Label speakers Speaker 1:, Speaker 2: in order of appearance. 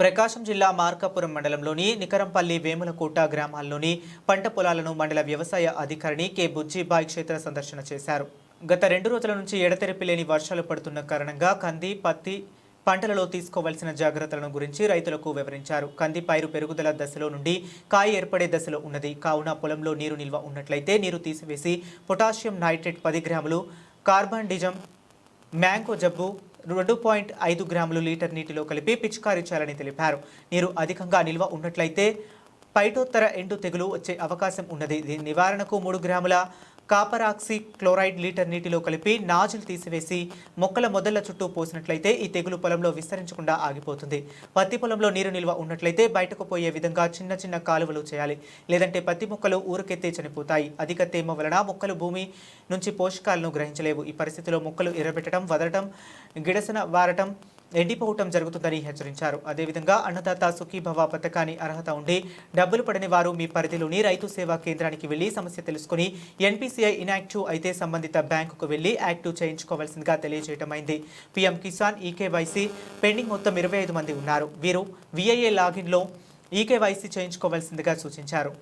Speaker 1: ప్రకాశం జిల్లా మార్కాపురం మండలంలోని నికరంపల్లి వేములకోట గ్రామాల్లోని పంట పొలాలను మండల వ్యవసాయ అధికారిని కె. బుజ్జిబాయ్ క్షేత్ర సందర్శన చేశారు. గత రెండు రోజుల నుంచి ఎడతెరిపి లేని వర్షాలు పడుతున్న కారణంగా కంది పత్తి పంటలలో తీసుకోవాల్సిన జాగ్రత్తలను గురించి రైతులకు వివరించారు. కంది పైరు పెరుగుదల దశలో నుండి కాయ ఏర్పడే దశలో ఉన్నది. కావున పొలంలో నీరు నిల్వ ఉన్నట్లయితే నీరు తీసివేసి పొటాషియం నైట్రేట్ పది గ్రాములు కార్బన్ డిజం మ్యాంగో జబ్బు రెండు పాయింట్ ఐదు గ్రాములు లీటర్ నీటిలో కలిపి పిచికారీ చేయాలని తెలిపారు. నీరు అధికంగా నిల్వ ఉన్నట్లయితే పైటోత్తర ఎండు తెగులు వచ్చే అవకాశం ఉన్నది. దీని నివారణకు మూడు గ్రాముల కాపరాక్సి క్లోరైడ్ లీటర్ నీటిలో కలిపి నాజులు తీసివేసి మొక్కల మొదళ్ళ చుట్టూ పోసినట్లయితే ఈ తెగులు పొలంలో విస్తరించకుండా ఆగిపోతుంది. పత్తి పొలంలో నీరు నిల్వ ఉన్నట్లయితే బయటకు పోయే విధంగా చిన్న చిన్న కాలువలు చేయాలి. లేదంటే పత్తి మొక్కలు ఊరకెత్తే చనిపోతాయి. అధిక తేమ వలన మొక్కలు భూమి నుంచి పోషకాలను గ్రహించలేవు. ఈ పరిస్థితిలో మొక్కలు ఎర్రబెట్టడం వదలటం గిడసన వారటం ఎండిపోవటం జరుగుతుందని హెచ్చరించారు. అదేవిధంగా అన్నదాత సుఖీభవ పథకాన్ని అర్హత ఉండి డబ్బులు పడని వారు మీ పరిధిలోని రైతు సేవా కేంద్రానికి వెళ్ళి సమస్య తెలుసుకుని ఎన్పిసిఐ ఇనాక్టివ్ అయితే సంబంధిత బ్యాంకుకు వెళ్ళి యాక్టివ్ చేయించుకోవాల్సిందిగా తెలియజేయటమైంది. PM Kisan e KYC pending మొత్తం ఇరవై ఐదు మంది ఉన్నారు. వీరు విఐఏ లాగిన్లో ఈకేవైసీ చేయించుకోవాల్సిందిగా సూచించారు.